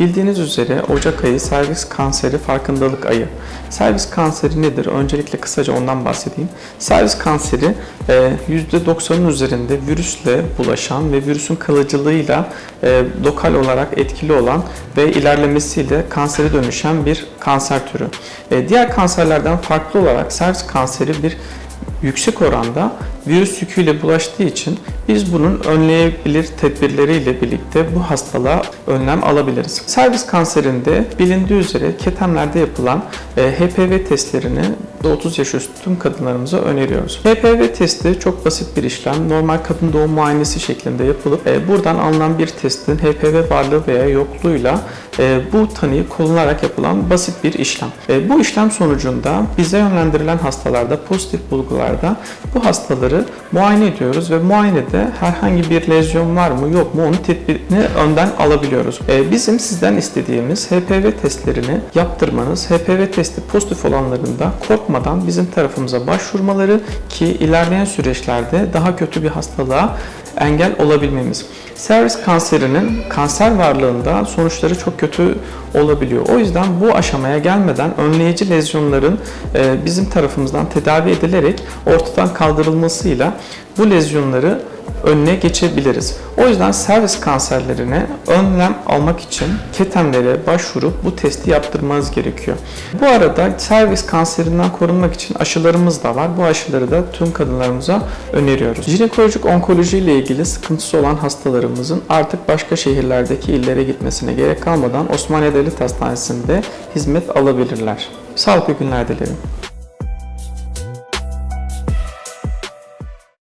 Bildiğiniz üzere Ocak ayı servis kanseri farkındalık ayı. Servis kanseri nedir? Öncelikle kısaca ondan bahsedeyim. Servis kanseri e, %90'ın üzerinde virüsle bulaşan ve virüsün kalıcılığıyla e, lokal olarak etkili olan ve ilerlemesiyle kansere dönüşen bir kanser türü. E, Diğer kanserlerden farklı olarak servis kanseri bir yüksek oranda virüs yüküyle bulaştığı için biz bunun önleyebilir tedbirleriyle birlikte bu hastalığa önlem alabiliriz. Servis kanserinde bilindiği üzere ketemlerde yapılan e, HPV testlerini 30 yaş üstü tüm kadınlarımıza öneriyoruz. HPV testi çok basit bir işlem. Normal kadın doğum muayenesi şeklinde yapılıp e, buradan alınan bir testin HPV varlığı veya yokluğuyla e, bu tanıyı konularak yapılan basit bir işlem. Bu işlem sonucunda bize yönlendirilen hastalarda pozitif bulgularda bu hastaları muayene ediyoruz ve muayenede herhangi bir lezyon var mı yok mu onu tedbirini önden alabiliyoruz. E, bizim sizden istediğimiz HPV testlerini yaptırmanız, HPV testi pozitif olanlarında korkmadan bizim tarafımıza başvurmaları ki ilerleyen süreçlerde daha kötü bir hastalığa engel olabilmemiz. Servis kanserinin kanser varlığında sonuçları çok kötü olabiliyor. O yüzden bu aşamaya gelmeden önleyici lezyonların e, bizim tarafımızdan tedavi edilerek ortadan kaldırılmasıyla bu lezyonları önüne geçebiliriz. O yüzden servis kanserlerine önlem almak için ketemlere başvurup bu testi yaptırmanız gerekiyor. Bu arada servis kanserinden korunmak için aşılarımız da var. Bu aşıları da tüm kadınlarımıza öneriyoruz. Jinekolojik onkoloji ile ilgili sıkıntısı olan hastalarımızın artık başka şehirlerdeki illere gitmesine gerek kalmadan Osmaniye Devlet Hastanesi'nde hizmet alabilirler. Sağlıklı günler dilerim.